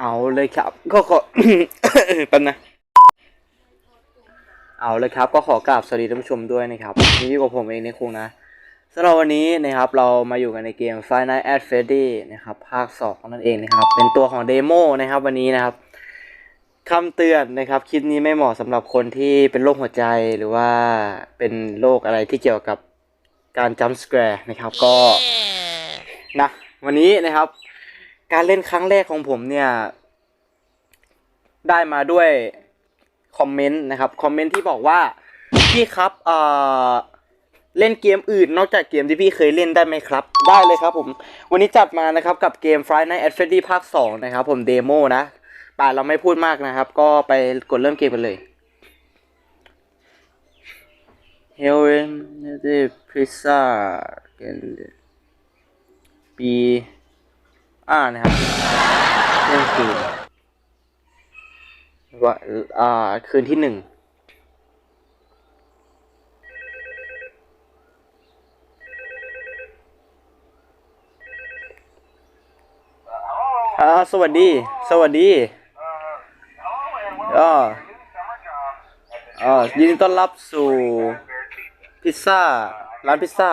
เอาเลยครับ ก็ขอแป๊บนะเอาเลยครับ ก็ขอกราบสวัสดีท่านผู้ชมด้วยนะครับนี่อยู่กับผมเองในคุงนะสำหรับวันนี้นะครับเรามาอยู่กันในเกม Five Nights at Freddy นะครับภาค 2 นั่นเองนะครับ เป็นตัวของเดโมนะครับวันนี้นะครับคำเตือนนะครับ คลิปนี้ไม่เหมาะสำหรับคนที่เป็นโรคหัวใจหรือว่าเป็นโรคอะไรที่เกี่ยวกับการจัมส์แกร์นะครับก็นะวันนี้นะครับ การเล่นครั้งแรกของผมเนี่ย ได้มาด้วยคอมเมนต์นะครับคอมเมนต์ที่บอกว่าพี่ครับเอ่อเล่นเกมอื่นนอกจากเกมที่พี่เคยเล่นได้ไหมครับ ได้เลยครับผม วันนี้จัดมานะครับกับเกม Friday Night at Freddy ภาค 2 นะครับ ผมเดโมนะป่าเราไม่พูดมากนะครับ ก็ไปกดเริ่มเกมกันเลย Helen the Pizza กันปี อ่านะครับเรื่องคืนว่าอ่าคืนที่หนึ่งอ่าสวัสดี สวัสดีอ่าอ่ายินดีต้อนรับสู่พิซซ่า ร้านพิซซ่า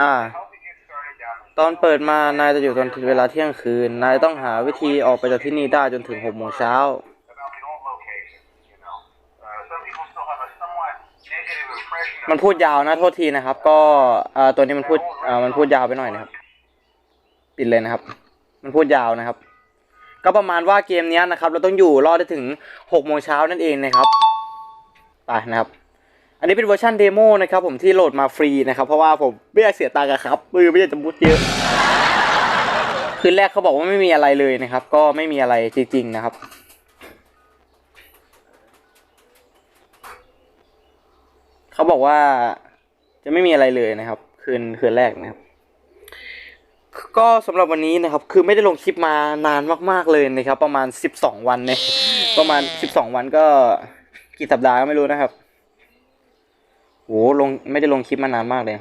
อ่า ตอนเปิดมานายจะอยู่จนเวลาเที่ยงคืน นายต้องหาวิธีออกไปจากที่นี่ได้จนถึงหกโมงเช้า มันพูดยาวนะโทษทีนะครับ ก็ตัวนี้มันพูดมันพูดยาวไปหน่อยนะครับ ปิดเลยนะครับ มันพูดยาวนะครับ ก็ประมาณว่าเกมนี้นะครับ เราต้องอยู่รอดได้ถึงหกโมงเช้านั่นเองนะครับไปนะครับ อันนี้เป็นเวอร์ชันเดโมนะครับผมที่โหลดมาฟรีนะครับ เพราะว่าผมไม่อยากเสียตังค์ครับมือไม่อยากจะมุดเยอะ คืนแรกเขาบอกว่าไม่มีอะไรเลยนะครับ ก็ไม่มีอะไรจริงๆนะครับเขาบอกว่าจะไม่มีอะไรเลยนะครับ คืนคืนแรกนะครับก็สำหรับวันนี้นะครับคือไม่ได้ลงคลิปมานานมากๆเลยนะครับ ประมาณสิบสองวันเนี่ยประมาณสิบสองวันก็กี่สัปดาห์ก็ไม่รู้นะครับ โหลงไม่ได้ลงคลิปมานานมากเลย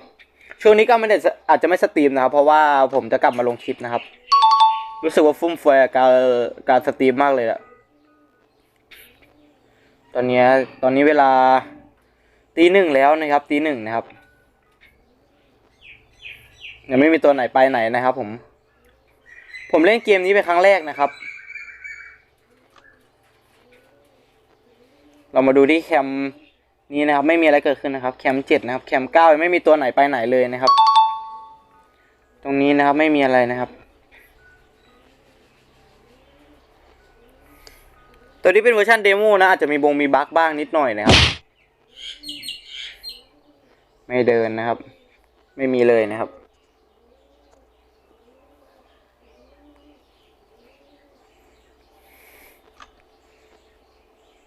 ช่วงนี้ก็ไม่ได้อาจจะไม่สตรีมนะครับ เพราะว่าผมจะกลับมาลงคลิปนะครับ รู้สึกว่าฟุ่มเฟือยการการสตรีมมากเลยอะตอนนี้ตอนนี้เวลาตีหนึ่งแล้วนะครับตีหนึ่งนะครับยังไม่มีตัวไหนไปไหนนะครับ ผม ผมเล่นเกมนี้เป็นครั้งแรกนะครับ เรามาดูที่แคม นี้นะครับไม่มีอะไรเกิดขึ้นนะครับแคมเจ็ดนะครับแคมเก้าไม่มีตัวไหนไปไหนเลยนะครับ ตรงนี้นะครับไม่มีอะไรนะครับ ตัวนี้เป็นเวอร์ชันเดโมนะอาจจะมีบงมีบั๊กบ้างนิดหน่อยนะครับ ไม่เดินนะครับ ไม่มีเลยนะครับ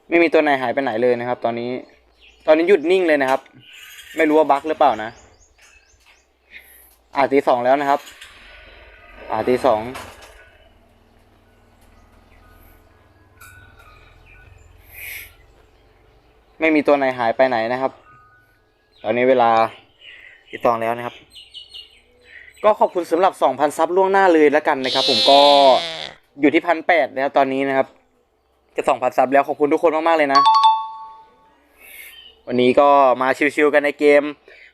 ไม่มีตัวไหนหายไปไหนเลยนะครับ ตอนนี้ ตอนนี้หยุดนิ่งเลยนะครับ ไม่รู้ว่าบั๊กหรือเปล่านะอ่าตีสองแล้วนะครับ อ่าตีสองไม่มีตัวไหนหายไปไหนนะครับ ตอนนี้เวลาตีสองแล้วนะครับ ก็ขอบคุณสำหรับ2,000ซับล่วงหน้าเลยแล้วกันนะครับ ผมก็อยู่ที่พันแปดนะครับตอนนี้นะครับ จะสองพันซับแล้วขอบคุณทุกคนมากๆเลยนะ วันนี้ก็มาชิวๆกันในเกม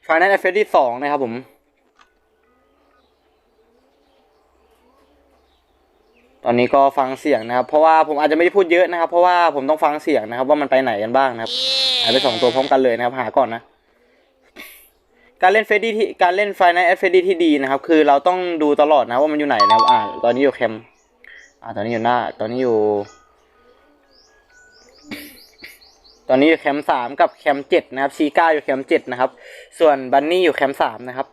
Final Fantasy 2นะครับผม ตอนนี้ก็ฟังเสียงนะครับ เพราะว่าผมอาจจะไม่ได้พูดเยอะนะครับ เพราะว่าผมต้องฟังเสียงนะครับ ว่ามันไปไหนกันบ้างนะครับหายไปสองตัวพร้อมกันเลยนะครับ หาก่อนนะ การเล่นเฟดดี้ที่การเล่นไฟในเฟดดี้ที่ดีนะครับ คือเราต้องดูตลอดนะว่ามันอยู่ไหนนะครับอ่าตอนนี้อยู่แคมป์อ่าตอนนี้อยู่หน้า ตอนนี้อยู่ ตอนนี้อยู่แคมป์สามกับแคมป์เจ็ดนะครับชีก้าอยู่แคมป์เจ็ดนะครับ ส่วนบันนี่อยู่แคมป์สามนะครับ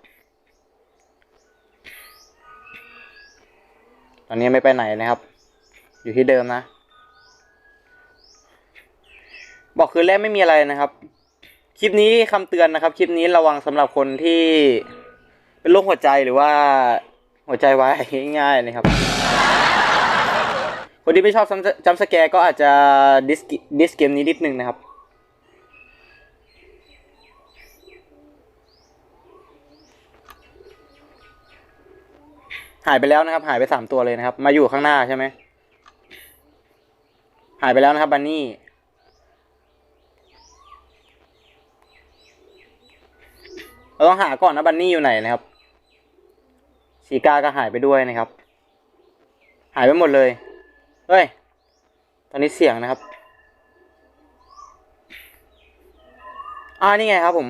ตอนนี้ไม่ไปไหนนะครับ อยู่ที่เดิมนะ บอกคืนแรกไม่มีอะไรนะครับ คลิปนี้คำเตือนนะครับ คลิปนี้ระวังสำหรับคนที่ เป็นโรคหัวใจหรือว่าหัวใจวายง่ายๆนะครับคนที่ไม่ชอบจัมสแกร์ก็อาจจะดิสดิสเกมนี้นิดนึงนะครับ หายไปแล้วนะครับ หายไปสามตัวเลยนะครับ มาอยู่ข้างหน้าใช่ไหมหายไปแล้วนะครับบันนี่เราต้องหาก่อนนะบันนี่อยู่ไหนนะครับชีกาก็หายไปด้วยนะครับ หายไปหมดเลยเฮ้ยตอนนี้เสียงนะครับอ่านี่ไงครับผม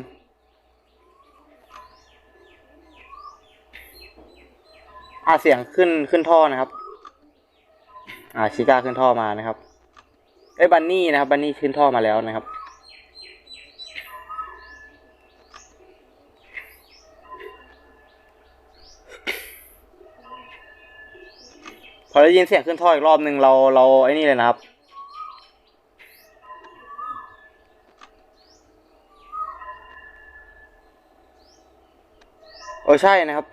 อ่าเสียงขึ้นขึ้นท่อนะครับ อ่าชิก้าขึ้นท่อมานะครับเอ้บันนี่นะครับบันนี่ขึ้นท่อมาแล้วนะครับ พอได้ยินเสียงขึ้นท่ออีกรอบหนึ่งเราเราไอ้นี่เลยนะครับโอ้ใช่นะครับ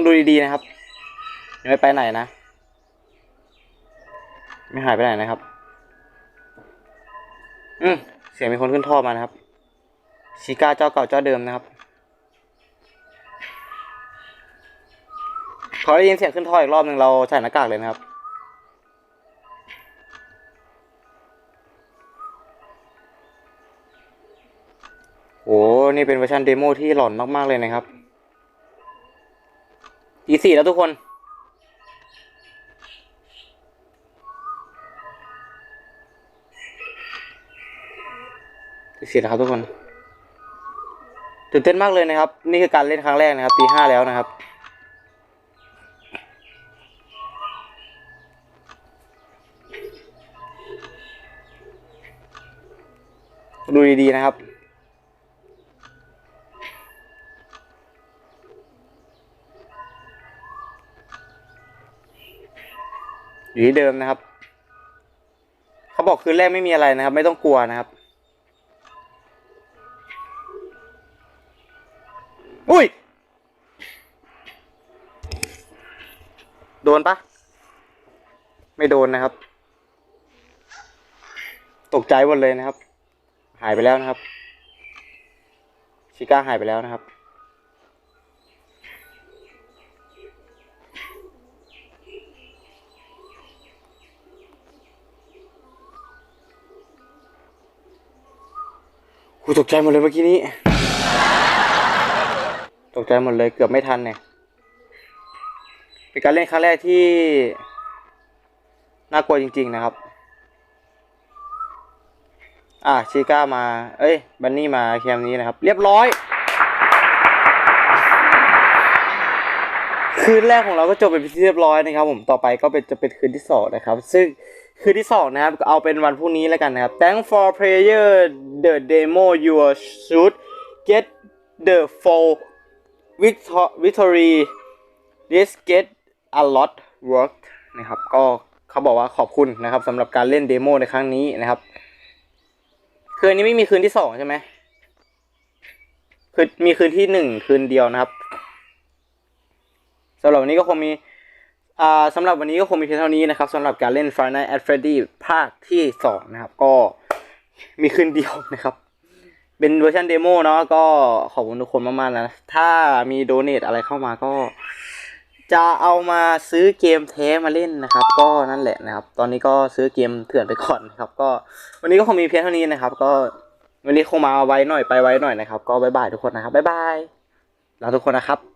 ต้องดูดีๆนะครับยังไม่ไปไหนนะ ไม่หายไปไหนนะครับ อืมเสียงมีคนขึ้นท่อมานะครับ ชิก้าเจ้าเก่าเจ้าเดิมนะครับขอได้ยินเสียงขึ้นท่ออีกรอบหนึ่งเราใส่หน้ากากเลยนะครับ โอ้นี่เป็นเวอร์ชันเดโมที่หลอนมาก ๆ เลยนะครับ สี่แล้วทุกคนทีสี่แล้วครับทุกคนตื่นเต้นมากเลยนะครับ นี่คือการเล่นครั้งแรกนะครับตีห้าแล้วนะครับดูดีๆนะครับ อยู่ที่เดิมนะครับ เขาบอกคืนแรกไม่มีอะไรนะครับ ไม่ต้องกลัวนะครับ อุ้ย โดนปะไม่โดนนะครับ ตกใจหมดเลยนะครับ หายไปแล้วนะครับ ชิก้าหายไปแล้วนะครับ กูตกใจหมดเลยเมื่อกี้นี้ ตกใจหมดเลยเกือบไม่ทันเนี่ย เป็นการเล่นครั้งแรกที่น่ากลัวจริง ๆ นะครับ อะชีก้ามา เอ้ย บันนี่มาแคมนี้นะครับ เรียบร้อย คืนแรกของเราก็จบเป็นที่เรียบร้อยนะครับ ผมต่อไปก็เป็นจะเป็นคืนที่สองนะครับ ซึ่งคืนที่สองนะครับเอาเป็นวันพรุ่งนี้แล้วกันนะครับ Thank for player the demo your should get the full victor- victory this get a lot work นะครับ ก็เขาบอกว่าขอบคุณนะครับสำหรับการเล่นเดโมในครั้งนี้นะครับ คืนนี้ไม่มีคืนที่สองใช่ไหมคือมีคืนที่หนึ่งคืนเดียวนะครับ สำหรับวันนี้ก็คงมีอ่าสำหรับวันนี้ก็คงมีเพียงเท่านี้นะครับสำหรับการเล่น Five Nights at Freddy ภาคที่สองนะครับ ก็มีคืนเดียวนะครับ เป็นเวอร์ชันเดโมเนาะก็ขอบคุณทุกคนมากๆนะ ถ้ามีโดเนทอะไรเข้ามาก็ จะเอามาซื้อเกมแท้มาเล่นนะครับ ก็นั่นแหละนะครับ ตอนนี้ก็ซื้อเกมเถื่อนไปก่อนนะครับ ก็วันนี้ก็คงมีเพียงเท่านี้นะครับ ก็วันนี้คงมาไว้หน่อยไปไว้หน่อยนะครับ ก็บ๊ายบายทุกคนนะครับบ๊ายบายลาทุกคนนะครับ